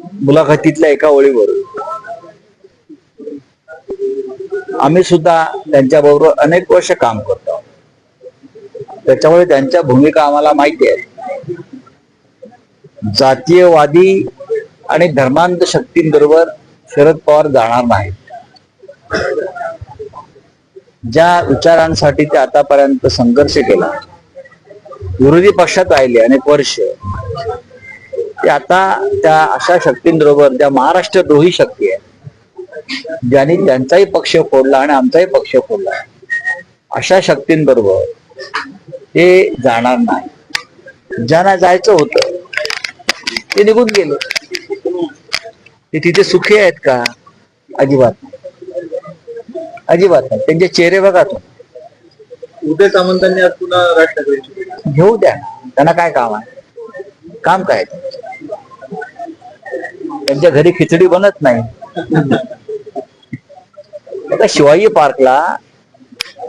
मुलाखतीतल्या एका ओळीवर. आम्ही सुद्धा त्यांच्याबरोबर अनेक वर्ष काम करतो. त्याच्यामुळे त्यांच्या भूमिका आम्हाला माहिती आहे. जातीयवादी आणि धर्मांध शक्तींबरोबर शरद पवार जाणार नाहीत. ज्या विचारांसाठी ते आतापर्यंत संघर्ष केला विरोधी पक्षात राहिले अनेक वर्ष ते आता त्या अशा शक्तींबरोबर ज्या महाराष्ट्र द्रोही शक्ती आहे. ज्यांनी त्यांचाही पक्ष फोडला आणि आमचाही पक्ष फोडला. अशा शक्तींबरोबर ते जाणार नाही. ज्यांना जायचं होतं ते निघून गेले. ते तिथे सुखी आहेत का? अजिबात नाही. अजिबात नाही. त्यांचे चेहरे बघा तुम्ही. उदय सामंतांनी आज पुन्हा राज घेऊ द्या. त्यांना काय काम आहे? काम काय आहे? त्यांच्या घरी खिचडी बनत नाही. आता शिवाजी पार्कला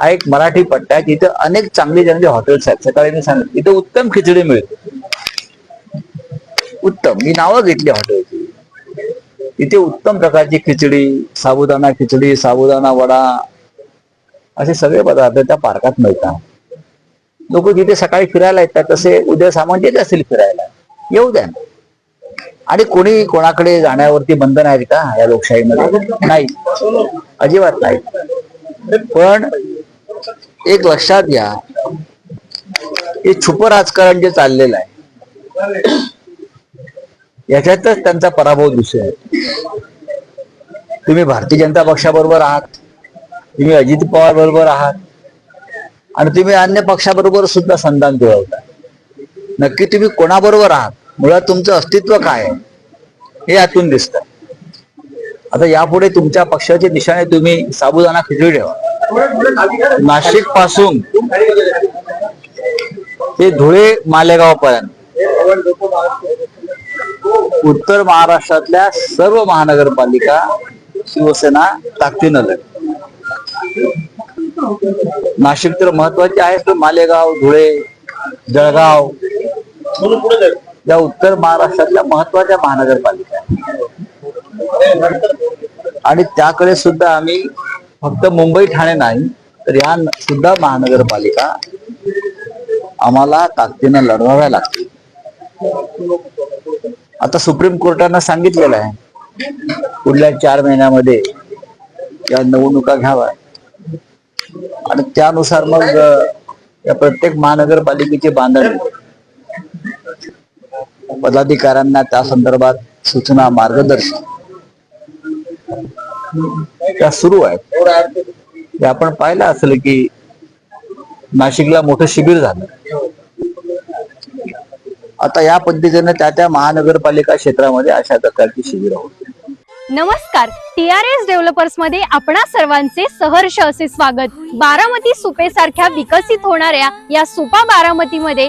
हा एक मराठी पट्टा आहे. तिथं अनेक चांगले चांगली हॉटेल्स आहेत. सकाळी मी सांगितलं तिथं उत्तम खिचडी मिळते. उत्तम. मी नावं घेतली हॉटेलची. तिथे उत्तम प्रकारची खिचडी साबुदाणा खिचडी साबुदाणा वडा असे सगळे पदार्थ त्या पार्कात मिळतात. लोक तिथे सकाळी फिरायला येतात तसे उद्या सामान येत असतील फिरायला येऊ द्या आणि कोणी कोणाकडे जाण्यावरती बंधन आहेत का या लोकशाहीमध्ये. नाही. अजिबात नाही. पण एक लक्षात घ्या हे छुप राजकारण जे चाललेलं आहे याच्यातच त्यांचा पराभव दिसतोय. तुम्ही भारतीय जनता पक्षाबरोबर आहात तुम्ही अजित पवार बरोबर आहात आणि तुम्ही अन्य पक्षाबरोबर सुद्धा संधान जुळवता नक्की तुम्ही कोणाबरोबर आहात? मुळात तुमचं अस्तित्व काय आहे? हे यातून दिसत. आता यापुढे तुमच्या पक्षाचे निशाणे तुम्ही साबुदाणा खिचडी ठेवा. नाशिकपासून ते धुळे मालेगाव पर्यंत उत्तर महाराष्ट्रातल्या सर्व महानगरपालिका शिवसेना ताकदीनं लढ नाशिक तर महत्त्वाचे आहे तर मालेगाव धुळे जळगाव. या उत्तर महाराष्ट्रातल्या महत्त्वाच्या महानगरपालिका आहेत. आणि त्याकडे सुद्धा आम्ही फक्त मुंबई ठाणे नाही तर या सुद्धा महानगरपालिका आम्हाला ताकदीनं लढवाव्या लागतील आता सुप्रीम कोर्टानं सांगितलेलं आहे पुढल्या चार महिन्यामध्ये या निवडणुका घ्याव्या आणि त्यानुसार मग या प्रत्येक महानगरपालिकेची बांधणी पदाधिकाऱ्यांना त्या संदर्भात सूचना मार्गदर्शन. त्या सुरू आहेत. आपण पाहिलं असेल की नाशिकला मोठं शिबिर झालं. आता या पद्धतीने त्या त्या महानगरपालिका क्षेत्रामध्ये अशा प्रकारची शिबिर होती नमस्कार. टी आर एस डेव्हलपर्समध्ये आपणा सर्वांचे सहर्ष असे स्वागत. बारामती सुपे सारख्या विकसित होणाऱ्या या सुपा बारामती मध्ये